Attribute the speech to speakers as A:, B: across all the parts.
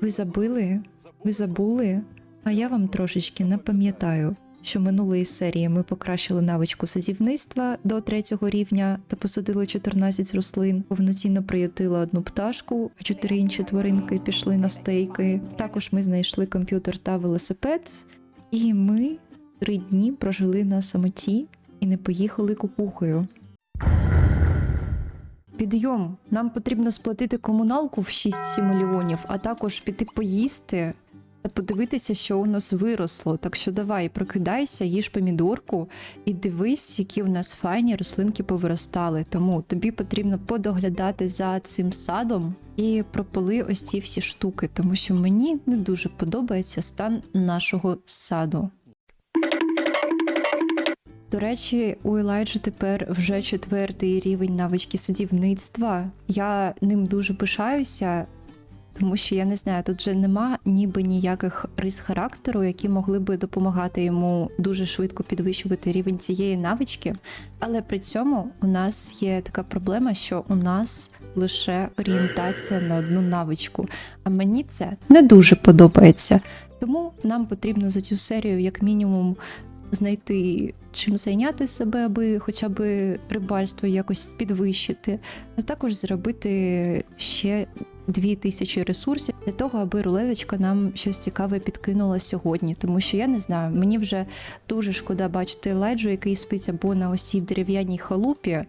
A: Ви забили? Ви забули? А я вам трошечки напам'ятаю, що минулої серії ми покращили навичку садівництва до третього рівня та посадили 14 рослин, повноцінно приютили одну пташку, а чотири інші тваринки пішли на стейки. Також ми знайшли комп'ютер та велосипед, і ми три дні прожили на самоті і не поїхали кукухою. Підйом, нам потрібно сплатити комуналку в 6-7 мільйонів, а також піти поїсти та подивитися, що у нас виросло. Так що давай, прокидайся, їж помідорку і дивись, які у нас файні рослинки повиростали. Тому тобі потрібно подоглядати за цим садом і пропили ось ці всі штуки, тому що мені не дуже подобається стан нашого саду. До речі, у Елайджі тепер вже четвертий рівень навички садівництва. Я ним дуже пишаюся, тому що я не знаю, тут же нема ніби ніяких рис характеру, які могли би допомагати йому дуже швидко підвищувати рівень цієї навички. Але при цьому у нас є така проблема, що у нас лише орієнтація на одну навичку. А мені це не дуже подобається. Тому нам потрібно за цю серію, як мінімум, знайти чим зайняти себе, аби хоча б рибальство якось підвищити, а також зробити ще 2000 ресурсів для того, аби рулеточка нам щось цікаве підкинула сьогодні. Тому що я не знаю, мені вже дуже шкода бачити леджу, який спить або на ось дерев'яній халупі,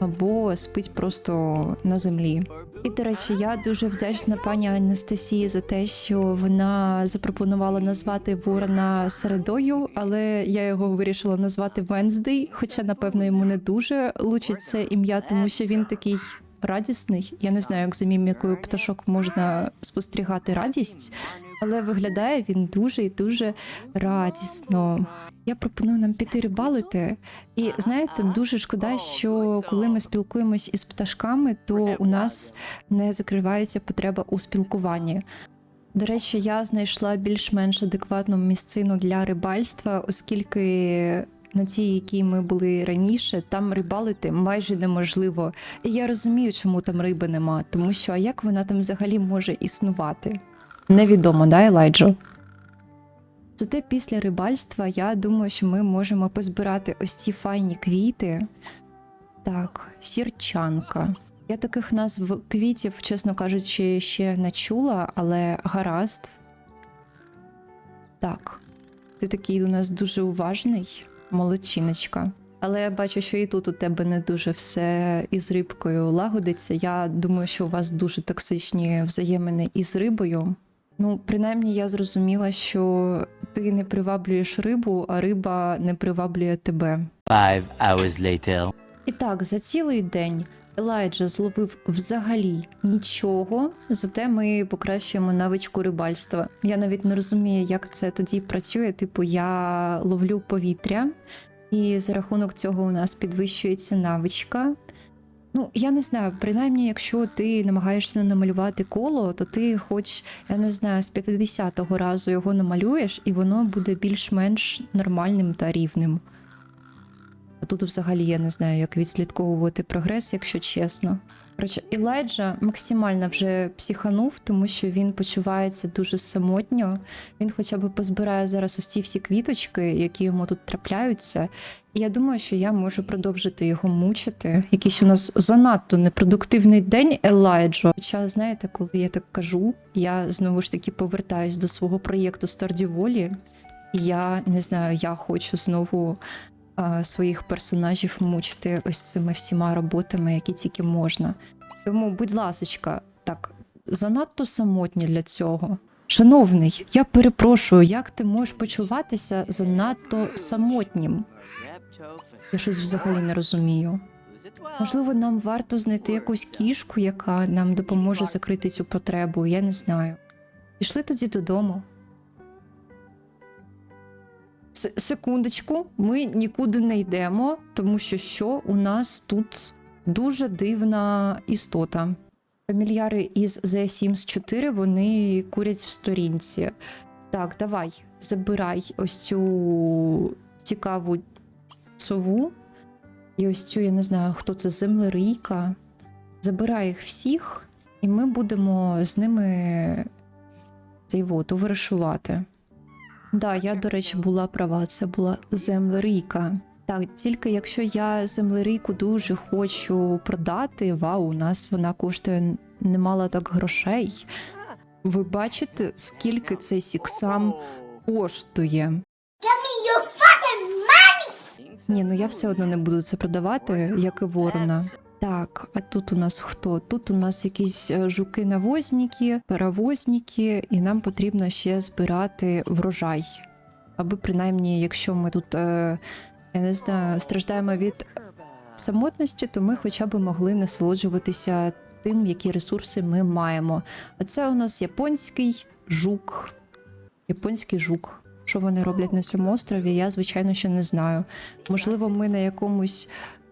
A: або спить просто на землі. І, до речі, я дуже вдячна пані Анастасії за те, що вона запропонувала назвати Ворона середою, але я його вирішила назвати Венздей, хоча, напевно, йому не дуже лучить це ім'я, тому що він такий радісний. Я не знаю, як за мімікою пташок можна спостерігати радість, але виглядає він дуже і дуже радісно. Я пропоную нам піти рибалити. І знаєте, дуже шкода, що коли ми спілкуємось із пташками, то у нас не закривається потреба у спілкуванні. До речі, я знайшла більш-менш адекватну місцину для рибальства, оскільки на тій, якій ми були раніше, там рибалити майже неможливо. І я розумію, чому там риби нема, тому що а як вона там взагалі може існувати? Невідомо, да, Елайджо? Зате після рибальства я думаю, що ми можемо позбирати ось ці файні квіти. Так, сірчанка. Я таких назв квітів, чесно кажучи, ще не чула, але гаразд. Так, ти такий у нас дуже уважний, молодчиночка. Але я бачу, що і тут у тебе не дуже все із рибкою лагодиться. Я думаю, що у вас дуже токсичні взаємини із рибою. Ну, принаймні, я зрозуміла, що ти не приваблюєш рибу, а риба не приваблює тебе.
B: Five hours later.
A: І так, за цілий день Елайджа зловив взагалі нічого, зате ми покращуємо навичку рибальства. Я навіть не розумію, як це тоді працює. Типу, я ловлю повітря, і за рахунок цього у нас підвищується навичка. Ну, я не знаю, принаймні, якщо ти намагаєшся намалювати коло, то ти хоч, я не знаю, з 50-го разу його намалюєш, і воно буде більш-менш нормальним та рівним. А тут взагалі я не знаю, як відслідковувати прогрес, якщо чесно. Коротше, Елайджа максимально вже психанув, тому що він почувається дуже самотньо. Він хоча б позбирає зараз ось ці всі квіточки, які йому тут трапляються. І я думаю, що я можу продовжити його мучити. Якийсь у нас занадто непродуктивний день Елайджо. Хоча, знаєте, коли я так кажу, я знову ж таки повертаюсь до свого проєкту Стардіволі. Я не знаю, я хочу знову своїх персонажів мучити ось цими всіма роботами, які тільки можна. Тому, будь ласочка, так, занадто самотні для цього. Шановний, я перепрошую, як ти можеш почуватися занадто самотнім? Я щось взагалі не розумію. Можливо, нам варто знайти якусь кішку, яка нам допоможе закрити цю потребу, я не знаю. Пішли тоді додому. Секундочку, ми нікуди не йдемо, тому що що у нас тут дуже дивна істота. Фамільяри із The Sims 4 вони курять в сторінці. Так, давай, забирай ось цю цікаву сову. І ось цю, я не знаю, хто це землерийка. Забирай їх всіх, і ми будемо з ними цей вот, товаришувати. Да, я, до речі, була права, це була землерийка. Так, тільки якщо я землерийку дуже хочу продати, вау, у нас вона коштує немало так грошей. Ви бачите, скільки цей сіксам коштує? Ні, ну я все одно не буду це продавати, як і ворона. Так, а тут у нас хто? Тут у нас якісь е, жуки-навозники, паровозники, і нам потрібно ще збирати врожай. Аби принаймні, якщо ми тут, е, я не знаю, страждаємо від самотності, то ми хоча б могли насолоджуватися тим, які ресурси ми маємо. А це у нас японський жук. Японський жук. Що вони роблять на цьому острові, я звичайно ще не знаю. Можливо, ми на якомусь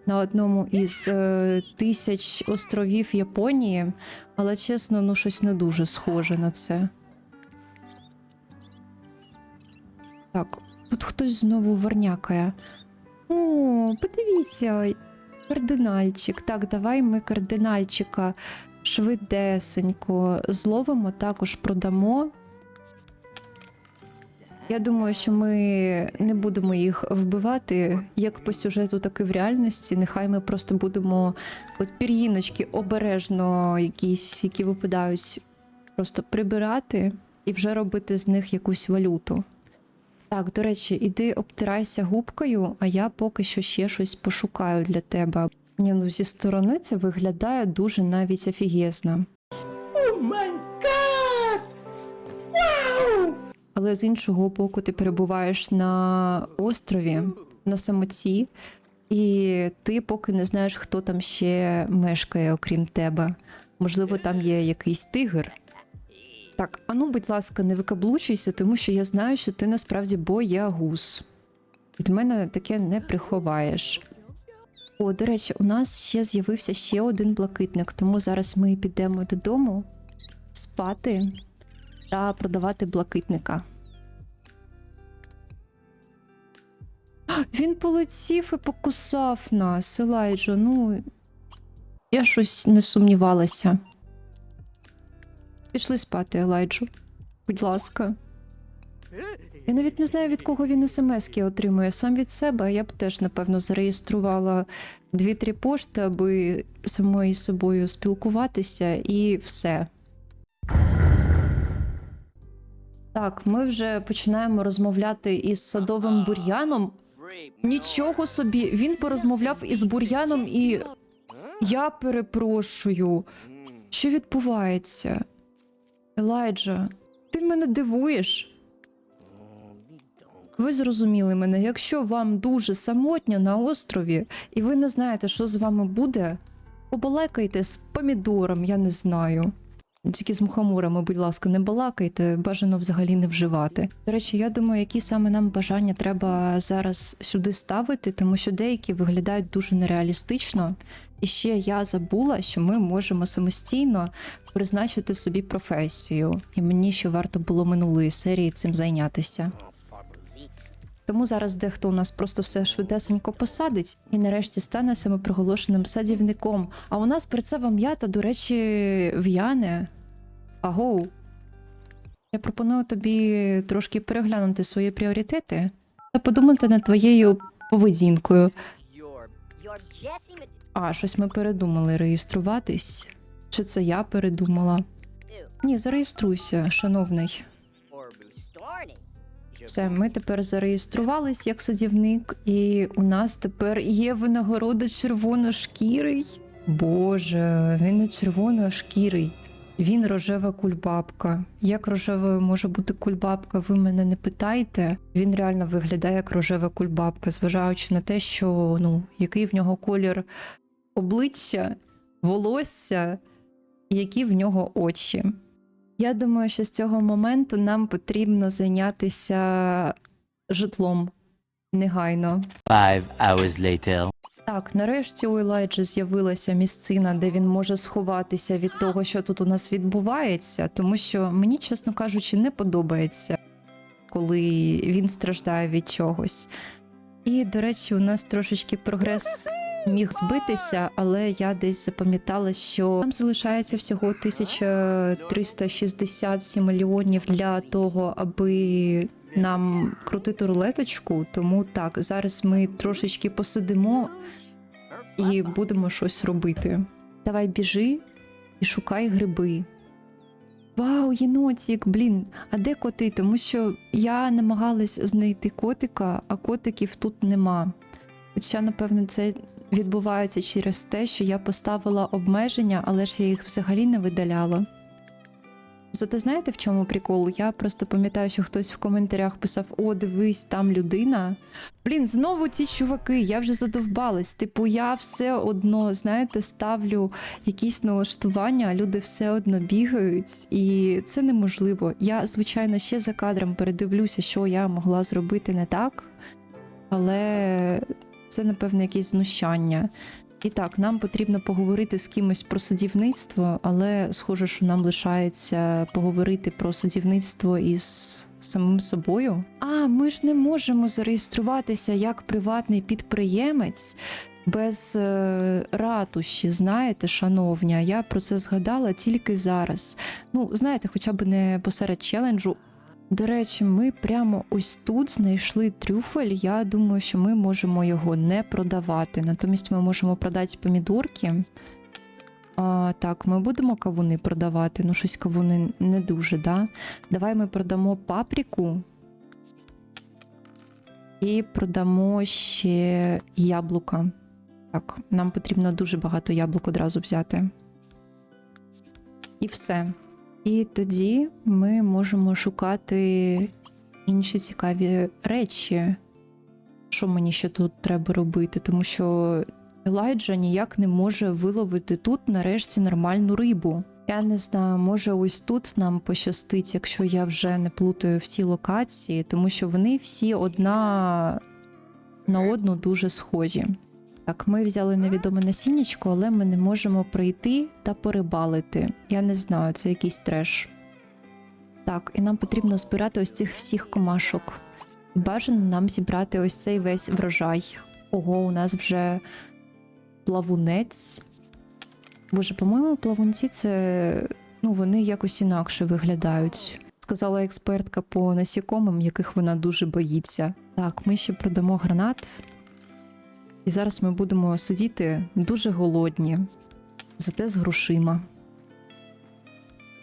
A: на одному із е, тисяч островів Японії, але чесно, ну щось не дуже схоже на це. Так, тут хтось знову варнякає. О, подивіться, кардинальчик. Так, давай ми кардинальчика швидесенько зловимо, також продамо. Я думаю, що ми не будемо їх вбивати як по сюжету, так і в реальності. Нехай ми просто будемо от пір'їночки обережно, якісь, які випадають, просто прибирати і вже робити з них якусь валюту. Так, до речі, іди обтирайся губкою, а я поки що ще щось пошукаю для тебе. Ні, ну зі сторони це виглядає дуже навіть офігезно. Але з іншого боку, ти перебуваєш на острові, на самоті, і ти поки не знаєш, хто там ще мешкає, окрім тебе. Можливо, там є якийсь тигр. Так, а ну, будь ласка, не викаблучуйся, тому що я знаю, що ти насправді боягуз. Від мене таке не приховаєш. О, до речі, у нас ще з'явився ще один блакитник, тому зараз ми підемо додому спати та продавати блакитника. Він полетів і покусав нас, Елайджо. Ну, я щось не сумнівалася. Пішли спати, Елайджу. Будь ласка. Я навіть не знаю, від кого він смски отримує. Сам від себе я б теж, напевно, зареєструвала дві-три пошти, аби самою собою спілкуватися, і все. Так, ми вже починаємо розмовляти із садовим бур'яном. Нічого собі, він порозмовляв із бур'яном, і я перепрошую, що відбувається? Елайджа, ти мене дивуєш. Ви зрозуміли мене, якщо вам дуже самотньо на острові, і ви не знаєте, що з вами буде, побалакайте з помідором, я не знаю. Тільки з мухоморами, будь ласка, не балакайте, бажано взагалі не вживати. До речі, я думаю, які саме нам бажання треба зараз сюди ставити, тому що деякі виглядають дуже нереалістично. І ще я забула, що ми можемо самостійно призначити собі професію, і мені ще варто було минулої серії цим зайнятися. Тому зараз дехто у нас просто все швидесенько посадить і нарешті стане самопроголошеним садівником. А у нас перцева м'ята, до речі, в'яне. Агоу. Я пропоную тобі трошки переглянути свої пріоритети та подумати над твоєю поведінкою. А, щось ми передумали реєструватись. Чи це я передумала? Ні, зареєструйся, шановний. Все, ми тепер зареєструвались як садівник, і у нас тепер є винагорода червоношкірий. Боже, він не червоношкірий. Він рожева кульбабка. Як рожевою може бути кульбабка, ви мене не питайте. Він реально виглядає як рожева кульбабка, зважаючи на те, що ну, який в нього колір обличчя, волосся, які в нього очі. Я думаю, що з цього моменту нам потрібно зайнятися житлом негайно.
B: Five hours later.
A: Так, нарешті у Елайджа з'явилася місцина, де він може сховатися від того, що тут у нас відбувається, тому що мені, чесно кажучи, не подобається, коли він страждає від чогось. І, до речі, у нас трошечки прогрес міг збитися, але я десь запам'ятала, що нам залишається всього 1367 мільйонів для того, аби нам крутити рулеточку. Тому так, зараз ми трошечки посидимо і будемо щось робити. Давай біжи і шукай гриби. Вау, єнотик, блін, а де коти? Тому що я намагалась знайти котика, а котиків тут нема. Хоча, напевно, це відбувається через те, що я поставила обмеження, але ж я їх взагалі не видаляла. Зате знаєте, в чому прикол? Я просто пам'ятаю, що хтось в коментарях писав: О, дивись, там людина. Блін, знову ці чуваки, я вже задовбалась. Типу, я все одно, знаєте, ставлю якісь налаштування, а люди все одно бігають, і це неможливо. Я, звичайно, ще за кадром передивлюся, що я могла зробити не так, але це, напевно, якесь знущання. І так, нам потрібно поговорити з кимось про садівництво, але схоже, що нам лишається поговорити про садівництво із самим собою. А ми ж не можемо зареєструватися як приватний підприємець без е, ратуші, знаєте, шановня. Я про це згадала тільки зараз. Ну, знаєте, хоча б не посеред челенджу. До речі, ми прямо ось тут знайшли трюфель. Я думаю, що ми можемо його не продавати. Натомість ми можемо продати помідорки. А, так, ми будемо кавуни продавати. Ну, щось кавуни не дуже, да? Давай ми продамо паприку. І продамо ще яблука. Так, нам потрібно дуже багато яблук одразу взяти. І все. І тоді ми можемо шукати інші цікаві речі, що мені ще тут треба робити, тому що Елайджа ніяк не може виловити тут нарешті нормальну рибу. Я не знаю, може ось тут нам пощастить, якщо я вже не плутаю всі локації, тому що вони всі одна на одну дуже схожі. Так, ми взяли невідоме насіннячко, але ми не можемо прийти та порибалити. Я не знаю, це якийсь треш. Так, і нам потрібно збирати ось цих всіх комашок. Бажано нам зібрати ось цей весь врожай. Ого, у нас вже плавунець. Боже, по-моєму, плавунці це. Ну, вони якось інакше виглядають. Сказала експертка по насікомим, яких вона дуже боїться. Так, ми ще продамо гранат. І зараз ми будемо сидіти дуже голодні, зате з грошима.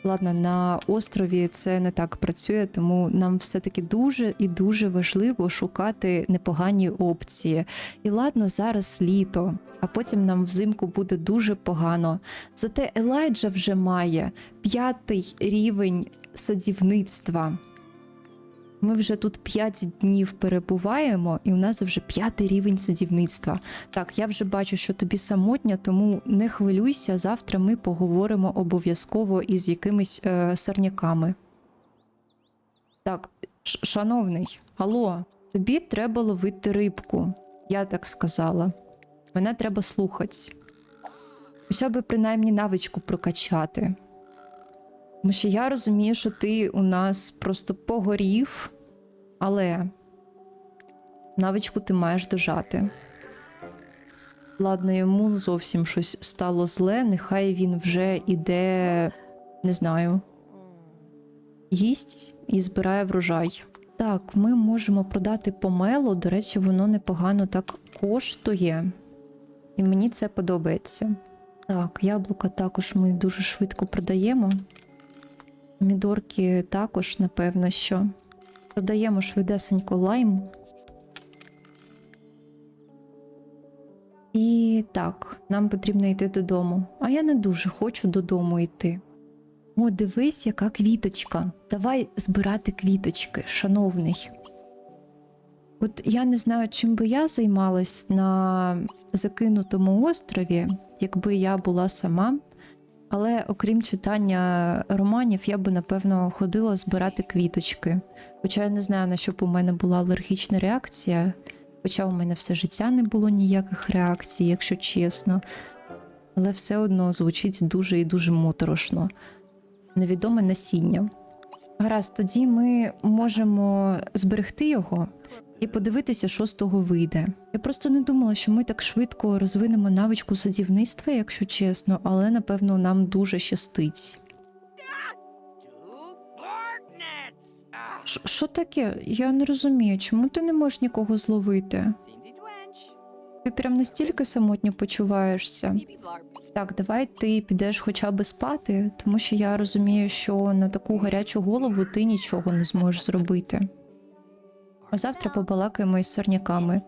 A: Ладно, на острові це не так працює, тому нам все-таки дуже і дуже важливо шукати непогані опції. І ладно, зараз літо, а потім нам взимку буде дуже погано. Зате Елайджа вже має п'ятий рівень садівництва. Ми вже тут 5 днів перебуваємо, і у нас вже п'ятий рівень садівництва. Так, я вже бачу, що тобі самотня, тому не хвилюйся. Завтра ми поговоримо обов'язково із якимись е, сорняками. Так, шановний, алло, тобі треба ловити рибку. Я так сказала. Мене треба слухати. Хоча б принаймні навичку прокачати. Тому що я розумію, що ти у нас просто погорів, але навичку ти маєш дожати. Ладно, йому зовсім щось стало зле, нехай він вже іде, не знаю, їсть і збирає врожай. Так, ми можемо продати помело. До речі, воно непогано так коштує. І мені це подобається. Так, яблука також ми дуже швидко продаємо. Помідорки також, напевно, що. Продаємо швидесенько лайм. І так, нам потрібно йти додому. А я не дуже хочу додому йти. О, дивись, яка квіточка. Давай збирати квіточки, шановний. От я не знаю, чим би я займалась на закинутому острові, якби я була сама. Але окрім читання романів, я би напевно ходила збирати квіточки. Хоча я не знаю, на що б у мене була алергічна реакція. Хоча у мене все життя не було ніяких реакцій, якщо чесно. Але все одно звучить дуже і дуже моторошно. Невідоме насіння. Гаразд, тоді ми можемо зберегти його. І подивитися, що з того вийде. Я просто не думала, що ми так швидко розвинемо навичку садівництва, якщо чесно, але напевно нам дуже щастить. Що таке? Я не розумію, чому ти не можеш нікого зловити? Ти прям настільки самотньо почуваєшся. Так, давай ти підеш хоча б спати, тому що я розумію, що на таку гарячу голову ти нічого не зможеш зробити. А завтра побалакаємо із сорняками.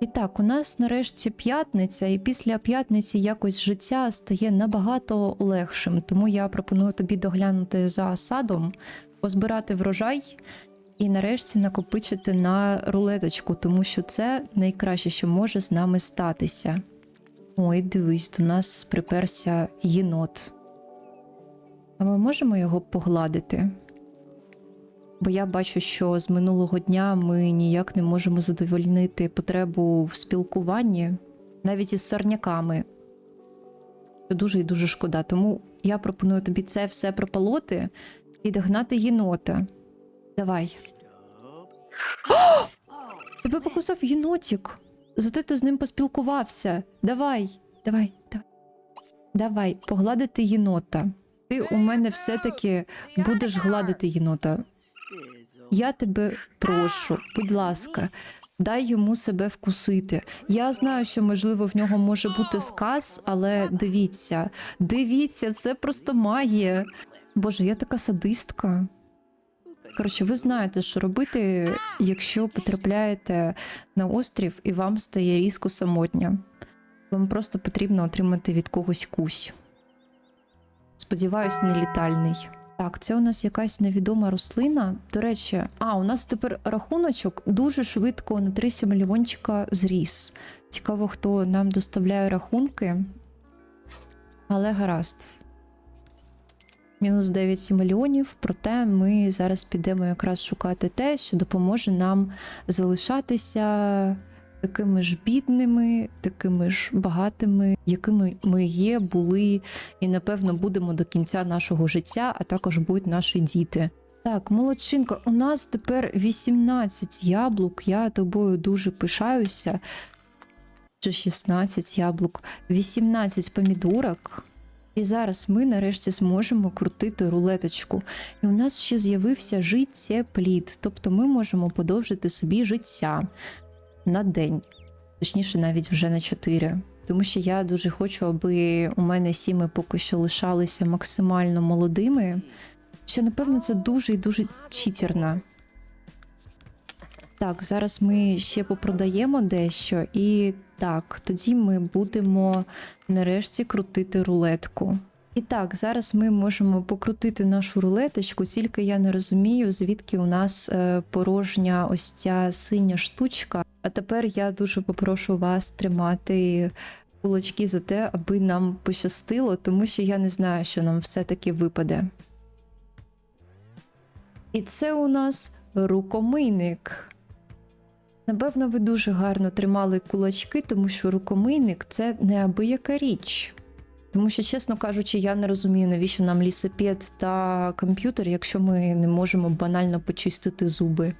A: І так, у нас нарешті п'ятниця, і після п'ятниці якось життя стає набагато легшим. Тому я пропоную тобі доглянути за садом, позбирати врожай і нарешті накопичити на рулеточку, тому що це найкраще, що може з нами статися. Ой, дивись, до нас приперся єнот. А ми можемо його погладити? Бо я бачу, що з минулого дня ми ніяк не можемо задовольнити потребу в спілкуванні, навіть із сорняками. Це дуже і дуже шкода. Тому я пропоную тобі це все пропалоти і догнати єнота. Давай. Тебе покусав єнотик. Зате ти з ним поспілкувався. Давай, давай, давай. Давай, погладити єнота. Ти у мене все-таки будеш гладити єнота. Я тебе прошу, будь ласка, дай йому себе вкусити. Я знаю, що можливо в нього може бути сказ, але дивіться, дивіться, це просто магія. Боже, я така садистка. Коротше, ви знаєте, що робити, якщо потрапляєте на острів і вам стає різко самотня. Вам просто потрібно отримати від когось кусь. Сподіваюсь, не літальний. Так, це у нас якась невідома рослина. До речі, а у нас тепер рахуночок дуже швидко на 3 мільйончика зріс. Цікаво, хто нам доставляє рахунки. Але гаразд. Мінус 9 мільйонів, проте ми зараз підемо якраз шукати те, що допоможе нам залишатися такими ж бідними, такими ж багатими, якими ми є, були і напевно будемо до кінця нашого життя, а також будуть наші діти. Так, молодчинка, у нас тепер 18 яблук. Я тобою дуже пишаюся. Чи 16 яблук, 18 помідорок. І зараз ми нарешті зможемо крутити рулеточку. І у нас ще з'явився життєплід, тобто ми можемо подовжити собі життя на день, точніше, навіть вже на 4. Тому що я дуже хочу, аби у мене сіми поки що лишалися максимально молодими. Що, напевно, це дуже і дуже читерно. Так, зараз ми ще попродаємо дещо, і так, тоді ми будемо нарешті крутити рулетку. І так, зараз ми можемо покрутити нашу рулеточку, тільки я не розумію, звідки у нас е, порожня ось ця синя штучка. А тепер я дуже попрошу вас тримати кулачки за те, аби нам пощастило, тому що я не знаю, що нам все-таки випаде. І це у нас рукомийник. Напевно, ви дуже гарно тримали кулачки, тому що рукомийник це неабияка річ. Тому що, чесно кажучи, я не розумію, навіщо нам лісопед та комп'ютер, якщо ми не можемо банально почистити зуби.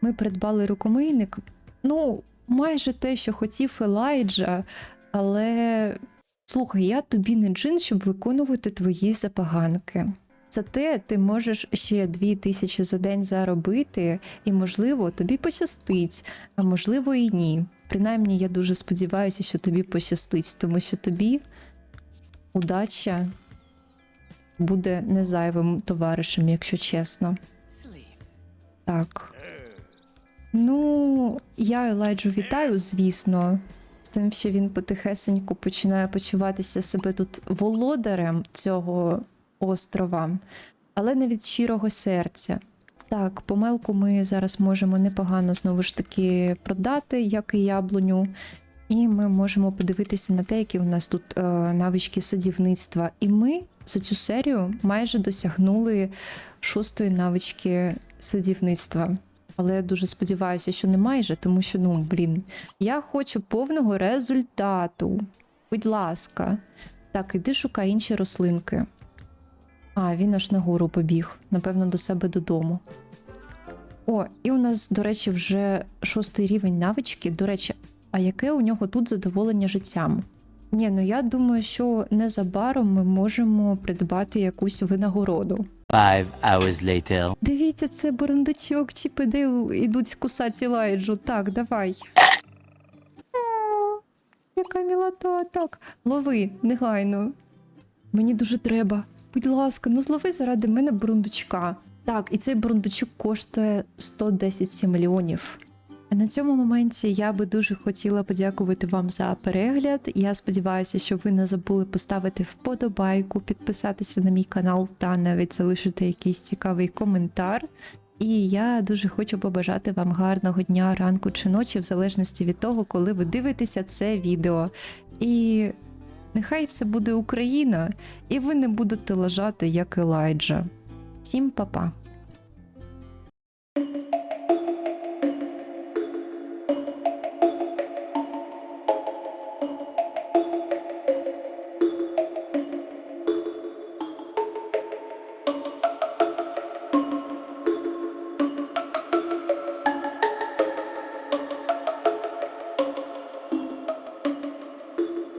A: Ми придбали рукомийник. Ну, майже те, що хотів Елайджа, але слухай, я тобі не джин, щоб виконувати твої забаганки. Зате ти можеш ще дві тисячі за день заробити, і, можливо, тобі пощастить, а можливо, і ні. Принаймні, я дуже сподіваюся, що тобі пощастить, тому що тобі удача буде не зайвим товаришем, якщо чесно. Так. Ну, я Елайджу вітаю, звісно, з тим, що він потихесеньку починає почуватися себе тут володарем цього острова, але не від щирого серця. Так, помилку ми зараз можемо непогано знову ж таки продати, як і яблуню. І ми можемо подивитися на те, які у нас тут е, навички садівництва. І ми за цю серію майже досягнули шостої навички садівництва. Але я дуже сподіваюся, що не майже, тому що, ну, блін, я хочу повного результату. Будь ласка. Так, іди шукай інші рослинки. А, він аж нагору побіг, напевно, до себе додому. О, і у нас, до речі, вже шостий рівень навички. До речі, а яке у нього тут задоволення життям? Ні, ну я думаю, що незабаром ми можемо придбати якусь винагороду.
B: Five hours later.
A: Дивіться, це бурундучок, Чіпидейл ідуть кусати лайджу. Так, давай. Яка мілота, так. Лови, негайно. Мені дуже треба. Будь ласка, ну злови заради мене бурундучка. Так, і цей бурундучок коштує 110 мільйонів. На цьому моменті я би дуже хотіла подякувати вам за перегляд. Я сподіваюся, що ви не забули поставити вподобайку, підписатися на мій канал та навіть залишити якийсь цікавий коментар. І я дуже хочу побажати вам гарного дня, ранку чи ночі, в залежності від того, коли ви дивитеся це відео. І нехай все буде Україна, і ви не будете лежати, як Елайджа. Всім па-па!